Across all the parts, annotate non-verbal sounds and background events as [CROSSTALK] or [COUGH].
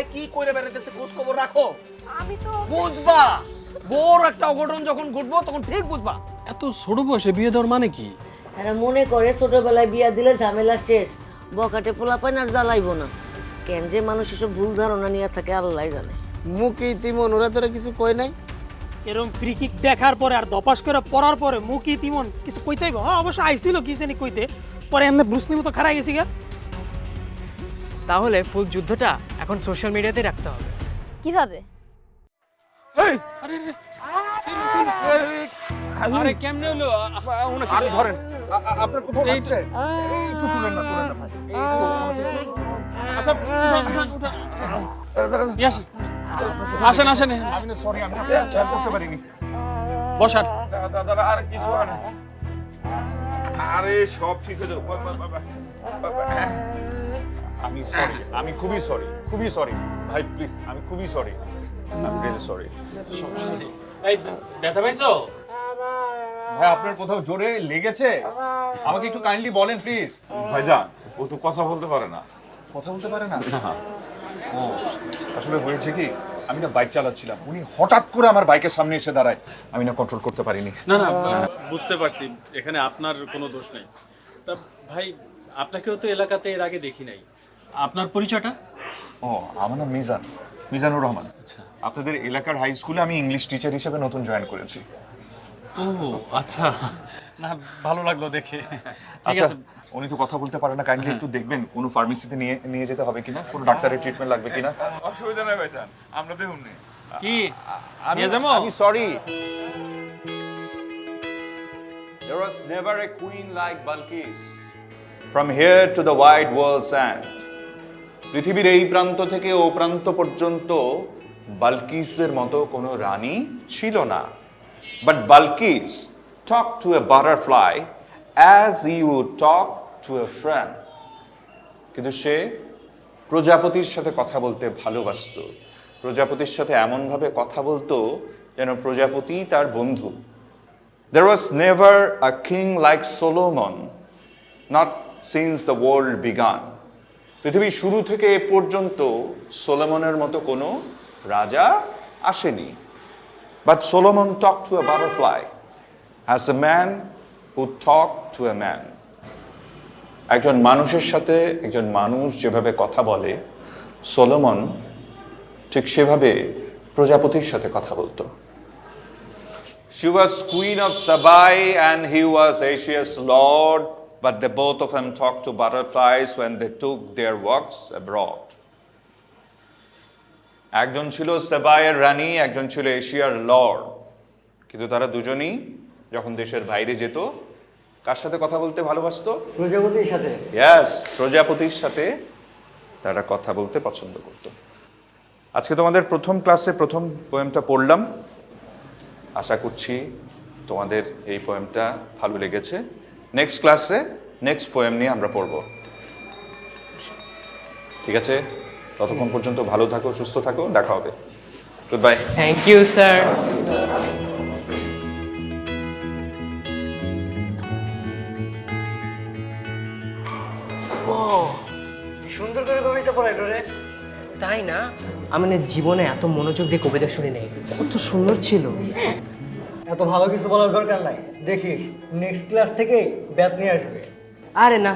কোথায় কি করে বেড়াইতেছে? খোঁজ খবর রাখো। আমি তো বুঝবা? বড় একটা অঘটন যখন ঘটবো তখন ঠিক বুঝবা। এত ছোট বয়সে বিয়ে দেওয়ার মানে কি? এরা মনে করে ছোটবেলায় বিয়া দিলে ঝামেলা শেষ বকাটে পোলা পায় না আর জ্বালাইবো না। কেন যে মানুষ এসব ভুল ধারণা নিয়ে থাকে আল্লাহ জানে। মুখে তিমন ওরা তোরা কিছু কই নাই? এরকম ফ্রি কিক দেখার পরে আর দপাস করে পড়ার পরে মুখি তিমন কিছু কইতেই হ্যাঁ অবশ্য আইছিল কি জানি কইতে। পরে এমনি ব্রুসলি মতো খারাই গেছি গা। তাহলে ফুল যুদ্ধটা এখন সোশ্যাল মিডিয়াতে রাখতে হবে। কীভাবে? আরে কেমনে হলো? আরে ধরেন। আপনার কোথাও লাগছে? একটু তুলেন না তুলেন না ভাই। আচ্ছা। আসেন। আসেন আসেন আমি সরি আমি খেয়াল করতে পারিনি। বসান। দাদা আর কিছু আরে সব ঠিক হয়ে যাবে। আমি সরি আমি খুবই সরি খুবই সরি ভাই প্লিজ আমি খুবই সরি আমি রিয়েলি সরি এই ব্যথা পাইছো? ভাই আপনার কোথাও জোরে লেগেছে? আমাকে একটু কাইন্ডলি বলেন প্লিজ ভাইজান ও তো কথা বলতে পারে না। কথা বলতে পারে না? ও আসলে হয়েছে কি আমি না বাইক চালাচ্ছিলাম। উনি হঠাৎ করে আমার বাইকের সামনে এসে দাঁড়ায়। আমি না কন্ট্রোল করতে পারিনি। না না বুঝতে পারছি। এখানে আপনার কোনো দোষ নেই। তা ভাই আপনাকেও তো এলাকাতে এর আগে দেখি নাই। আপনার পরিচয়টা? ও আমার নাম মিজান মিজানুর রহমান। আচ্ছা। আপনাদের এলাকার হাই স্কুলে আমি ইংলিশ টিচার হিসেবে নতুন জয়েন করেছি। ও আচ্ছা। না ভালো লাগল দেখে। [LAUGHS] ঠিক আচ্ছা আছে। উনি তো কথা বলতে পারে না কাইন্ডলি একটু দেখবেন কোনো ফার্মেসিতে নিয়ে নিয়ে যেতে হবে কিনা কোনো ডাক্তারের ট্রিটমেন্ট লাগবে কিনা। অসুবিধা নেই ভাইজান আমরা দেখুন নি কি? আমি নিয়ে যাব? আমি sorry There was never a queen like Balkis. From here to the wide world's end. পৃথিবীর এই প্রান্ত থেকে ও প্রান্ত পর্যন্ত বালকিসের মতো কোনো রানী ছিল না। But Balkis talk to a butterfly as you talk to a friend কিন্তু সে প্রজাপতির সাথে কথা বলতে ভালোবাসত। প্রজাপতির সাথে এমনভাবে কথা বলতো যেন প্রজাপতি তার বন্ধু। There was never a king like Solomon, not since the world began. পৃথিবীর শুরু থেকে এ পর্যন্ত সোলোমনের মতো কোনো রাজা আসেনি। But Solomon talk to a butterfly as a man who talk to a man একজন মানুষের সাথে একজন মানুষ যেভাবে কথা বলে সোলোমন ঠিক সেভাবে প্রজাপতির সাথে কথা বলতো। She was queen of Sabai and he was Asia's lord, but they both of them talked to butterflies when they took their walks abroad. একজন ছিল সেবায়ের রানী একজন ছিল এশিয়ার লর্ড। কিন্তু তারা দুজনই যখন দেশের বাইরে যেত কার সাথে কথা বলতে ভালোবাসতো? প্রজাপতির সাথে। ইয়াস প্রজাপতির সাথে তারা কথা বলতে পছন্দ করত। আজকে তোমাদের প্রথম ক্লাসে প্রথম পোয়েমটা পড়লাম। আশা করছি তোমাদের এই পোয়েমটা ভালো লেগেছে। নেক্সট ক্লাসে নেক্সট পোয়েম নিয়ে আমরা পড়ব। ঠিক আছে? ততক্ষণ পর্যন্ত ভালো থাকো সুস্থ থাকো দেখা হবে। Good bye thank you sir সুন্দর করে কবিতা পড়াইলো রে। তাই না? আমি না জীবনে এত মনোযোগ দিয়ে কবিতা শুনি নাই। কত সুন্দর ছিল। এত ভালো কিছু বলার দরকার নাই। দেখিস নেক্সট ক্লাস থেকে ব্যাত নিয়ে আসবে। আরে না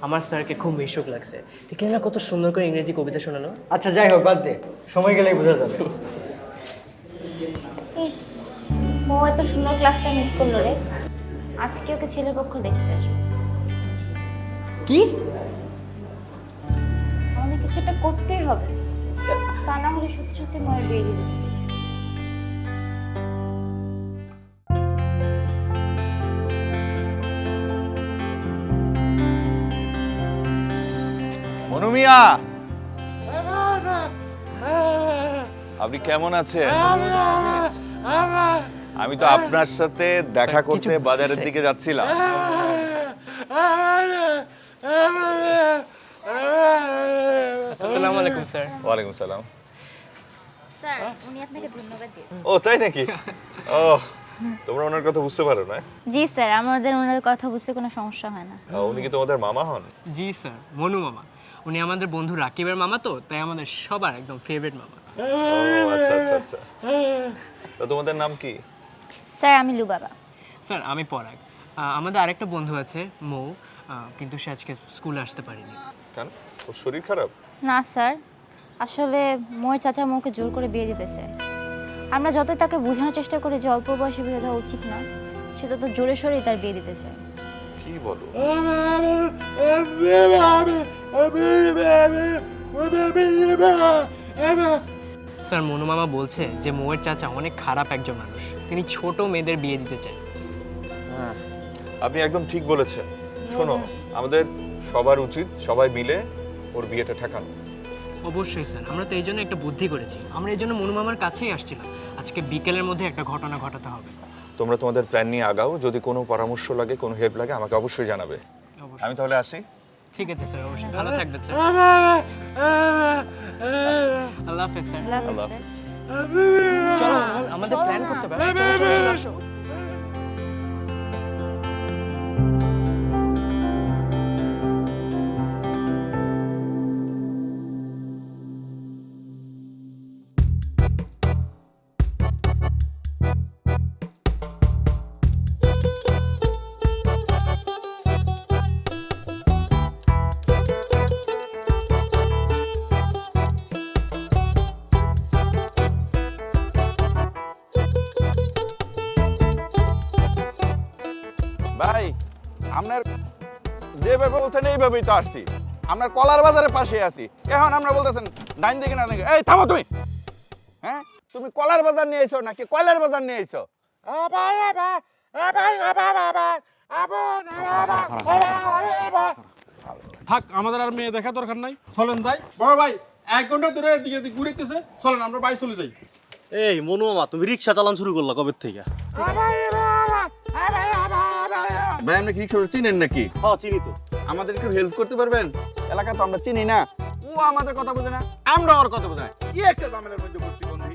আমার স্যারকে খুব মিশুক লাগছে। দেখলে না কত সুন্দর করে ইংরেজি কবিতা শোনালো? আচ্ছা যাই হোক বাদ দে। সময় গেলেই বোঝা যাবে। ইস ও এত সুন্দর ক্লাসটা মিস করল রে। আজকে ওকে ছেলের পক্ষ দেখতে আসবে। কি? আমাদের কিছু একটা করতেই হবে। তা না হলে সত্যি সত্যি ময়ের বিয়ে দিয়ে দেবে মনুমিয়া আপনি কেমন আছেন? আমি তো আপনার সাথে দেখা করতে বাজারের দিকে যাচ্ছিলাম। আসসালামু আলাইকুম স্যার। ওয়ালাইকুম সালাম। স্যার উনি আপনাকে ধন্যবাদ দিয়েছেন। ও তাই নাকি? ও তোমরা ওনার কথা বুঝতে পারো না? জি স্যার আমাদের ওনার কথা বুঝতে কোনো সমস্যা হয় না। উনি কি তোমাদের মামা হন? জি স্যার মনু মামা। উনি আমাদের বন্ধু রাকিবের মামা তো তাই আমাদের সবার একদম ফেভারিট মামা। ও আচ্ছা আচ্ছা আচ্ছা। তো তোমাদের নাম কি? স্যার আমি লুবাবা স্যার আমি পরাগ। আহ, আমাদের আরেকটা বন্ধু আছে মৌ আহ, কিন্তু সে আজকে স্কুলে আসতে পারেনি। কেন? ওর শরীর খারাপ? না স্যার। আসলে মোয়ের চাচা মৌকে জোর করে বিয়ে দিতে চায়। আমরা যতই তাকে বোঝানোর চেষ্টা করি যে অল্প বয়সে বিয়ে দেওয়া উচিত না সে তো জোরে সোরেই তার বিয়ে দিতে চায়। কি বলো? স্যার মনু মামা বলছে যে মৌয়ের চাচা অনেক খারাপ একজন মানুষ। তিনি ছোট মেয়েদের বিয়ে দিতে চায়। হ্যাঁ, আপনি একদম ঠিক বলেছেন। শোনো আমাদের সবার উচিত সবাই মিলে ওর বিয়েটা ঠেকানো। অবশ্যই স্যার আমরা তো এই জন্য একটা বুদ্ধি করেছি। আমরা এই জন্য মনু মামার কাছেই আসছিলাম। আজকে বিকেলের মধ্যে একটা ঘটনা ঘটাতে হবে। তোমরা তোমাদের প্ল্যান নিয়ে আগাও। যদি কোনো পরামর্শ লাগে কোনো হেল্প লাগে আমাকে অবশ্যই জানাবে। আমি তাহলে আসি? ঠিক আছে স্যার অবশ্যই। ভালো থাকবেন স্যার আল্লাহ হাফেজ স্যার আল্লাহ হাফেজ, চলো আমাদের প্ল্যান করতে হবে ভাই আপনার যেভাবে বলছেন এইভাবেই তো আসছি আপনার কলার বাজারের পাশে আছি এখন আমরা বলতেছেন ডাইন দিকে না দিকে এই থামো তুমি হ্যাঁ তুমি কলার বাজার নিয়ে এসো নাকি কয়লার বাজার নিয়ে এসো থাক আমাদের আর মেয়ে দেখা দরকার নাই চলেন যাই বড় ভাই এক ঘণ্টা ধরে দিকে দিকে ঘুরেতেছে চলেন আমরা বাড়ি চলে যাই এই মনু মামা তুমি রিক্সা চালান শুরু করলা কবে থেকে ভাই আপনি কি করে চিনেন নাকি? হ্যাঁ চিনি তো। আমাদের একটু হেল্প করতে পারবেন? এলাকা তো আমরা চিনি না। ও আমাদের কথা বোঝে না আমরা ওর কথা বোঝে না। কি একটা ঝামেলার মধ্যে পড়ছি বন্ধু?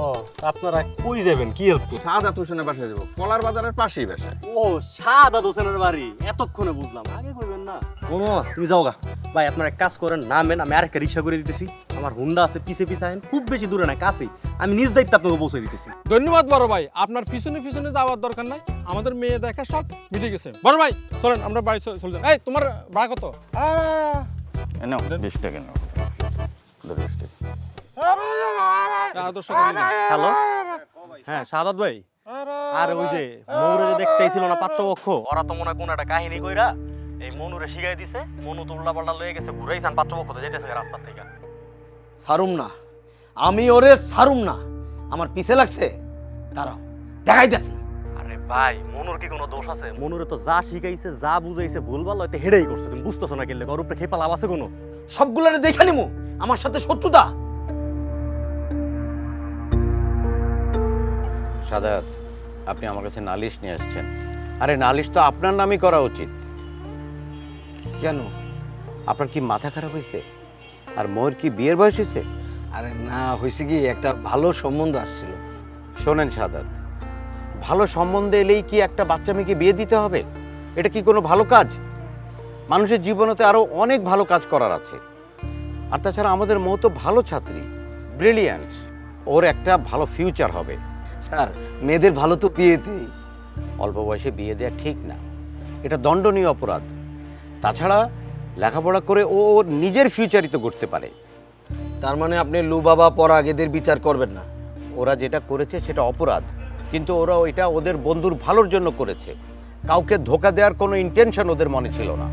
ও আপনারা কই যাবেন? কি হেল্প সাদা হোসেনের বাসায় যাব। কলার বাজারের পাশেই বাসায় ও সাদা দোসেনের বাড়ি। এতক্ষণে বুঝলাম। আগে কইবেন না। মনু মামা তুমি যাও গা। ভাই আপনারা এক কাজ করেন নামেন আমি আরেকটা রিক্সা করে দিতেছি। আমার হুন্ডা আছে পিছে পিছে আইন খুব বেশি দূরে না কাছেই। আমি নিজ দায়িত্ব আপনাকে পৌঁছে দিতেছি। ধন্যবাদ বড় ভাই। আপনার পিছনে পিছনে যাওয়ার দরকার নাই। আমাদের মেয়ে দেখা সব মিটে গেছে। বড় ভাই চলেন আমরা বাড়ি চলে যাই। এই তোমার ভাড়া কত? নাও বিশ টাকা নাও। বিশ টাকা। হ্যালো? হ্যাঁ সাদাত ভাই। আর ওই যে মনুরে যে দেখতেইছিল না পাত্রপক্ষ ওরা তো মনে কোন একটা কাহিনী কইরা এই মনুরে শিখাই দিছে। মনু তো উল্টা পাল্টা লয়ে গেছে ঘুরাইছান পাত্রপক্ষ তো যেতেছে রাস্তা থেকে। সারুম না। আমি ওরে সারুম না। আমার পিছে লাগছে। দাঁড়াও দেখাইতেছি। আরে ভাই মনুর কি কোনো দোষ আছে? মনুরে তো যা শিখাইছে যা বুঝাইছে ভুলভাল হয়তো হেডেই করছে। তুমি বুঝতেছো না খেপা লাভ আছে কোনো? সবগুলোরে দেখে নিমু। আমার সাথে শত্রুতা। সাদাত আপনি আমার কাছে নালিশ নিয়ে আসছেন। আরে নালিশ তো আপনার নামই করা উচিত। কেন? আপনার কি মাথা খারাপ হয়েছে আর মোর কি বিয়ের বয়স হয়েছে আরে না হয়েছে কি একটা ভালো সম্বন্ধ আসছিল। শোনেন সাদাত ভালো সম্বন্ধে এলেই কি একটা বাচ্চা মেয়েকে বিয়ে দিতে হবে? এটা কি কোনো ভালো কাজ? মানুষের জীবনেতে আরও অনেক ভালো কাজ করার আছে। আর তাছাড়া আমাদের মৌ তো ভালো ছাত্রী ব্রিলিয়ান্ট ওর একটা ভালো ফিউচার হবে। স্যার মেয়েদের ভালো তো বিয়েতেই অল্প বয়সে বিয়ে দেওয়া ঠিক না। এটা দণ্ডনীয় অপরাধ। তাছাড়া লেখাপড়া করে ও ওর নিজের ফিউচারই তো করতে পারে। তার মানে আপনি লু বাবা পরাগ এদের বিচার করবেন না। ওরা যেটা করেছে সেটা অপরাধ। কিন্তু ওরা ওইটা ওদের বন্ধুর ভালোর জন্য করেছে। কাউকে ধোকা দেওয়ার কোনো ইন্টেনশন ওদের মনে ছিল না।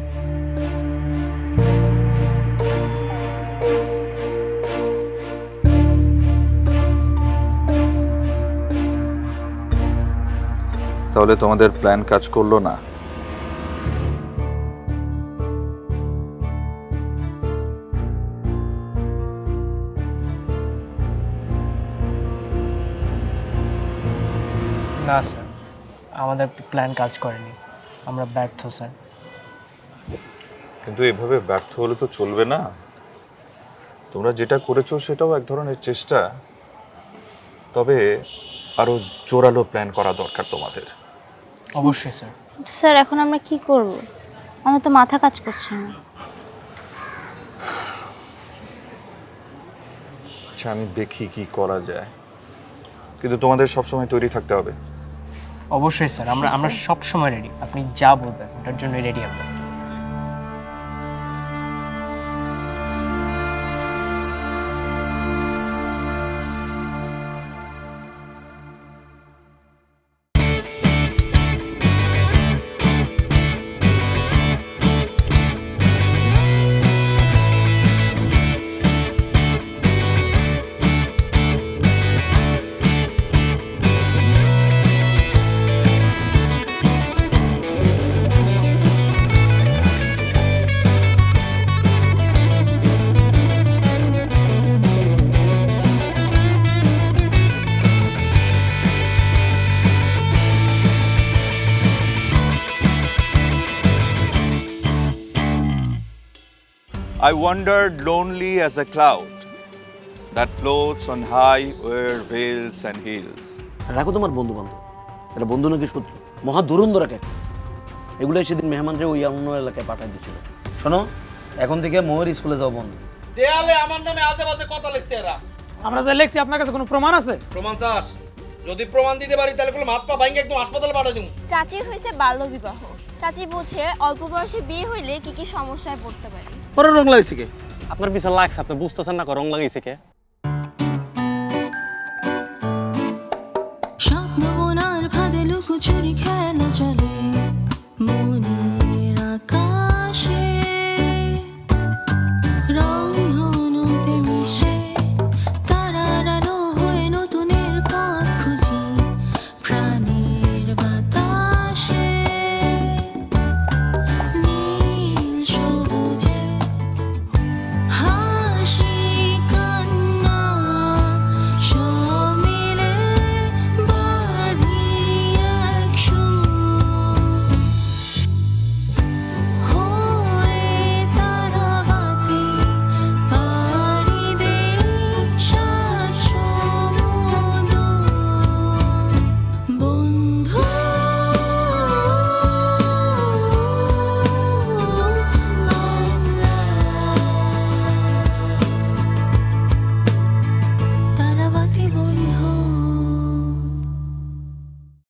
তাহলে তোমাদের প্ল্যান কাজ করল না? না স্যার। আমাদের প্ল্যান কাজ করেনি। আমরা ব্যর্থ স্যার। কিন্তু এভাবে ব্যর্থ হলে তো চলবে না। তোমরা যেটা করেছ সেটাও এক ধরনের চেষ্টা। তবে আরও জোরালো প্ল্যান করা দরকার তোমাদের। অবশ্যই স্যার। স্যার এখন আমরা কি করব? আমার তো মাথা কাজ করছে না। আচ্ছা আমি দেখি কি করা যায়। কিন্তু তোমাদের সবসময় তৈরি থাকতে হবে। অবশ্যই স্যার আমরা আমরা সব সময় রেডি আপনি যা বলবেন ওটার জন্য রেডি আমরা। I wandered lonely as a cloud that floats on high o'er vales and hills. রাখো তোমার বন্ধু বান্ধব এটা বন্ধু নাকি শত্রু? মহা দুরন্ধর এক এগুলোই সেদিন মেহমানরে ওই অন্য এলাকায় পাঠাই দিছিল। শোনো এখন থেকে মোহর স্কুলে যাও বন্ধু। দেয়ালে আমার নামে আজে বাজে কথা লিখছে এরা। আমরা যে লেখছি আপনার কাছে কোনো প্রমাণ আছে? প্রমাণ চাস। যদি প্রমাণ দিতে পারি তাহলে কোনো হাত পা একদম হাসপাতালে পাঠা দিব। চাচির হয়েছে বাল্য বিবাহ চাচি বুঝে অল্প বয়সে বিয়ে হইলে কি কি সমস্যায় পড়তে পারে? পরে রং লাগছে কে? আপনার পিছনে লাগছে আপনি বুঝতেছেন না রং লাগাইছে কে? স্বপ্ন বোনার ফাঁদে লুকোচুরি খেলা।